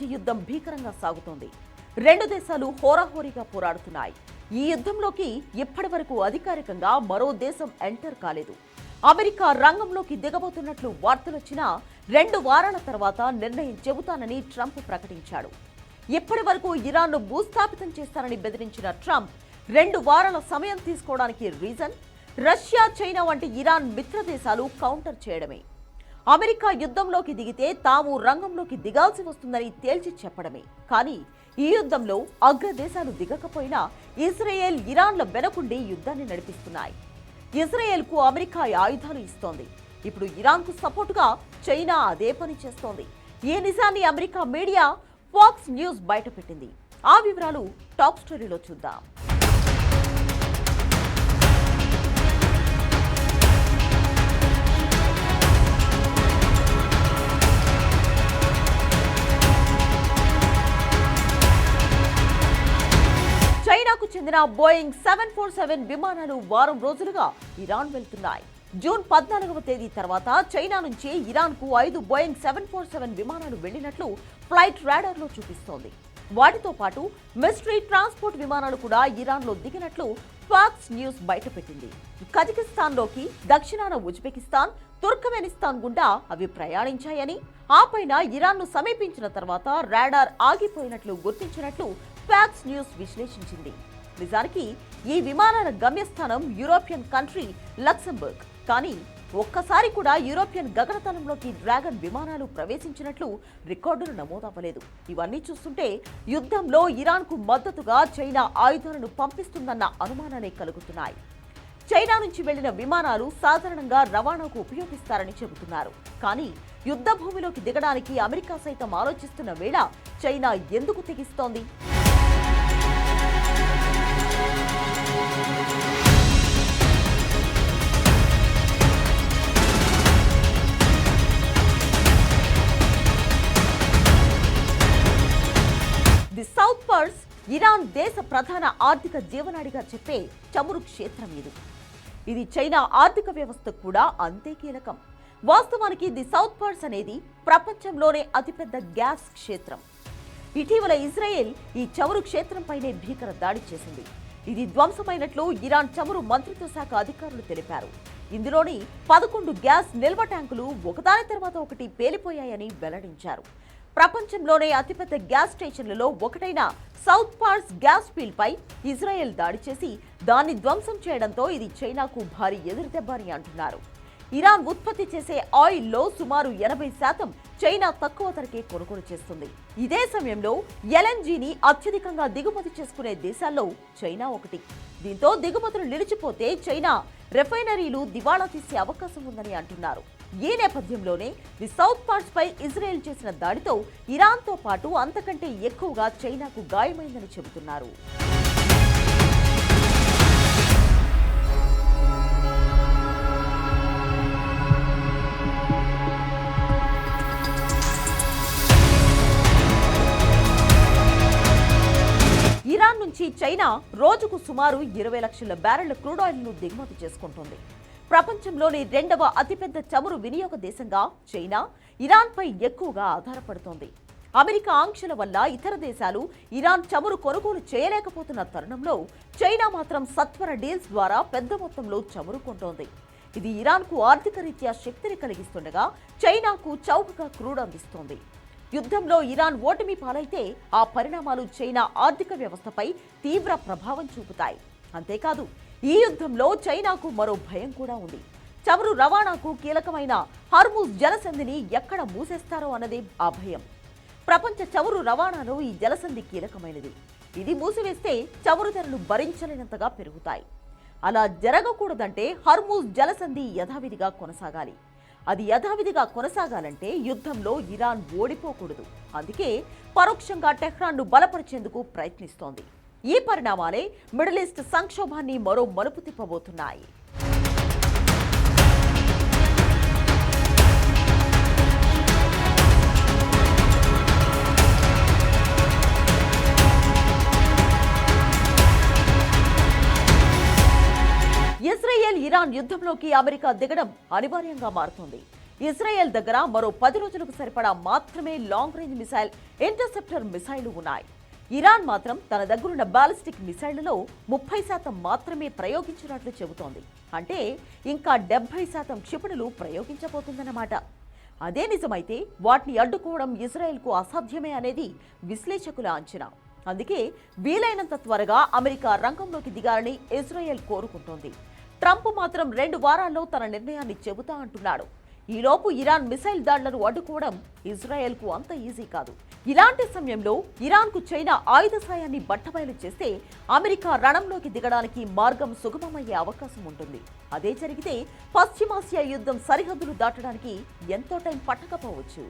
మధ్య యుద్ధం భీకరంగా సాగుతోంది. రెండు దేశాలు హోరాహోరీగా పోరాడుతున్నాయి. ఈ యుద్ధంలోకి ఇప్పటి వరకు అధికారికంగా మరో దేశం ఎంటర్ కాలేదు. అమెరికా రంగంలోకి దిగబోతున్నట్లు వార్తలొచ్చినా రెండు వారాల తర్వాత నిర్ణయం చెబుతానని ట్రంప్ ప్రకటించాడు. ఇప్పటి వరకు ఇరాన్ను భూస్థాపితం చేస్తానని బెదిరించిన ట్రంప్ రెండు వారాల సమయం తీసుకోవడానికి రీజన్ రష్యా చైనా వంటి ఇరాన్ మిత్ర దేశాలు కౌంటర్ చేయడమే. అమెరికా యుద్ధంలోకి దిగితే తాము రంగంలోకి దిగాల్సి వస్తుందని తేల్చి చెప్పడమే. కానీ ఈ యుద్ధంలో అగ్రదేశాలు దిగకపోయినా ఇజ్రాయెల్ ఇరాన్ల వెనకుండి యుద్ధాన్ని నడిపిస్తున్నాయి. ఇజ్రాయెల్కు అమెరికా ఆయుధాలు ఇస్తోంది. ఇప్పుడు ఇరాన్కు సపోర్టుగా చైనా అదే పని చేస్తోంది. ఈ నిజాన్ని అమెరికా మీడియా ఫాక్స్ న్యూస్ బయటపెట్టింది. ఆ వివరాలు టాప్ స్టోరీలో చూద్దాం. చెందిన బోయింగ్ సెవెన్ ఫోర్ సెవెన్ విమానాలు వారం రోజులుగా ఇరాన్ వెళ్తున్నాయి. జూన్ పద్నాలుగవ తేదీ తర్వాత చైనా నుంచి ఇరాన్కు ఐదు బోయింగ్ సెవెన్ ఫోర్ సెవెన్ విమానాలు వెళ్ళినట్లు ఫ్లైట్ రాడార్లో చూపిస్తోంది. వాటితో పాటు మిస్టరీ ట్రాన్స్పోర్ట్ విమానాలు కూడా ఇరాన్లో దిగినట్లు ఫాక్స్ న్యూస్ బయటపెట్టింది. కజకిస్తాన్లోకి దక్షిణాన ఉజ్బెకిస్తాన్ తుర్కమెనిస్తాన్ గుండా అవి ప్రయాణించాయని ఆ పైన ఇరాన్ను సమీపించిన తర్వాత రాడార్ ఆగిపోయినట్లు గుర్తించినట్లు ఫ్యాక్స్ న్యూస్ విశ్లేషించింది. నిజానికి ఈ విమానాల గమ్యస్థానం యూరోపియన్ కంట్రీ లక్సెంబర్గ్. కానీ ఒక్కసారి కూడా యూరోపియన్ గగనతలంలోకి డ్రాగన్ విమానాలు ప్రవేశించినట్లు రికార్డులు నమోదవ్వలేదు. ఇవన్నీ చూస్తుంటే యుద్ధంలో ఇరాన్కు మద్దతుగా చైనా ఆయుధాలను పంపిస్తుందన్న అనుమానాలే కలుగుతున్నాయి. చైనా నుంచి వెళ్ళిన విమానాలు సాధారణంగా రవాణాకు ఉపయోగిస్తారని చెబుతున్నారు. కానీ యుద్ధ భూమిలోకి దిగడానికి అమెరికా సైతం ఆలోచిస్తున్న వేళ చైనా ఎందుకు తెగిస్తోంది? ఇరాన్ దేశ ప్రధాన ఆర్థిక జీవనాడిగా చెప్పే చమురు క్షేత్రం ఇది. ఇది చైనా ఆర్థిక వ్యవస్థ కూడా అంతే కీలకం. వాస్తవానికి ది సౌత్ పార్ట్స్ అనేది ప్రపంచంలోనే అతిపెద్ద గ్యాస్ క్షేత్రం. ఇటీవల ఇజ్రాయెల్ ఈ చమురు క్షేత్రంపైనే భీకర దాడి చేసింది. ఇది ధ్వంసమైనట్లు ఇరాన్ చమురు మంత్రిత్వ శాఖ అధికారులు తెలిపారు. ఇందులోని పదకొండు గ్యాస్ నిల్వ ట్యాంకులు ఒకదాని తర్వాత ఒకటి పేలిపోయాయని వెల్లడించారు. ప్రపంచంలోనే అతిపెద్ద గ్యాస్ స్టేషన్లలో ఒకటైన సౌత్ పార్స్ గ్యాస్ ఫీల్డ్ పై ఇజ్రాయెల్ దాడి చేసి దాన్ని ధ్వంసం చేయడంతో ఇది చైనాకు భారీ ఎదురుదెబ్బ అని అంటున్నారు. ఇరాన్ ఉత్పత్తి చేసే ఆయిల్లో సుమారు ఎనభై శాతం చైనా తక్కువ ధరకే కొనుగోలు చేస్తుంది. ఇదే సమయంలో ఎల్ఎన్జీని అత్యధికంగా దిగుమతి చేసుకునే దేశాల్లో చైనా ఒకటి. దీంతో దిగుమతులు నిలిచిపోతే చైనా రిఫైనరీలు దివాళా తీసే అవకాశం ఉందని అంటున్నారు. ఈ నేపథ్యంలోనే ది సౌత్ పార్ట్స్ పై ఇజ్రాయెల్ చేసిన దాడితో ఇరాన్తో పాటు అంతకంటే ఎక్కువగా చైనాకు గాయమైందని చెబుతున్నారు. ఇరాన్ నుంచి చైనా రోజుకు సుమారు ఇరవై లక్షల బ్యారెళ్ళ క్రూడ్ ఆయిల్ను దిగుమతి చేసుకుంటోంది. ప్రపంచంలోని రెండవ అతిపెద్ద చమురు వినియోగ దేశంగా చైనా ఇరాన్పై ఎక్కువగా ఆధారపడుతోంది. అమెరికా ఆంక్షల వల్ల ఇతర దేశాలు ఇరాన్ చమురు కొనుగోలు చేయలేకపోతున్న తరుణంలో చైనా మాత్రం సత్వర డీల్స్ ద్వారా పెద్ద మొత్తంలో చమురు కొంటోంది. ఇది ఇరాన్కు ఆర్థిక రీత్యా శక్తిని కలిగిస్తుండగా చైనాకు చౌకగా క్రూడ్ అందిస్తోంది. యుద్ధంలో ఇరాన్ ఓటమి పాలైతే ఆ పరిణామాలు చైనా ఆర్థిక వ్యవస్థపై తీవ్ర ప్రభావం చూపుతాయి. అంతేకాదు ఈ యుద్ధంలో చైనాకు మరో భయం కూడా ఉంది. చమురు రవాణాకు కీలకమైన హర్మూజ్ జలసంధిని ఎక్కడ మూసేస్తారో అన్నదే ఆ భయం. ప్రపంచ చమురు రవాణాలో ఈ జలసంధి కీలకమైనది. ఇది మూసివేస్తే చమురు ధరలు భరించలేనంతగా పెరుగుతాయి. అలా జరగకూడదంటే హర్మూజ్ జలసంధి యథావిధిగా కొనసాగాలి. అది యథావిధిగా కొనసాగాలంటే యుద్ధంలో ఇరాన్ ఓడిపోకూడదు. అందుకే పరోక్షంగా టెహ్రాన్ను బలపరిచేందుకు ప్రయత్నిస్తోంది. ఈ పరిణామాలే మిడిల్ ఈస్ట్ సంక్షోభాన్ని మరో మలుపు తిప్పబోతున్నాయి. ఇజ్రాయెల్ ఇరాన్ యుద్ధంలోకి అమెరికా దిగడం అనివార్యంగా మారుతుంది. ఇజ్రాయెల్ దగ్గర మరో పది రోజులకు సరిపడా మాత్రమే లాంగ్ రేంజ్ మిసైల్ ఇంటర్సెప్టర్ మిసైళ్ళు ఉన్నాయి. ఇరాన్ మాత్రం తన దగ్గరున్న బాలిస్టిక్ మిసైళ్ళలో ముప్పై శాతం మాత్రమే ప్రయోగించినట్లు చెబుతోంది. అంటే ఇంకా డెబ్బై శాతం క్షిపణులు ప్రయోగించబోతుందన్నమాట. అదే నిజమైతే వాటిని అడ్డుకోవడం ఇజ్రాయెల్కు అసాధ్యమే అనేది విశ్లేషకుల అంచనా. అందుకే వీలైనంత త్వరగా అమెరికా రంగంలోకి దిగాలని ఇజ్రాయెల్ కోరుకుంటోంది. ట్రంప్ మాత్రం రెండు వారాల్లో తన నిర్ణయాన్ని చెబుతా అంటున్నాడు. ఈలోపు ఇరాన్ మిసైల్ దాడులను అడ్డుకోవడం ఇజ్రాయెల్కు అంత ఈజీ కాదు. ఇలాంటి సమయంలో ఇరాన్కు చైనా ఆయుధ సాయాన్ని బట్టబయలు చేస్తే అమెరికా రణంలోకి దిగడానికి మార్గం సుగమమయ్యే అవకాశం ఉంటుంది. అదే జరిగితే పశ్చిమాసియా యుద్ధం సరిహద్దులు దాటడానికి ఎంతో టైం పట్టకపోవచ్చు.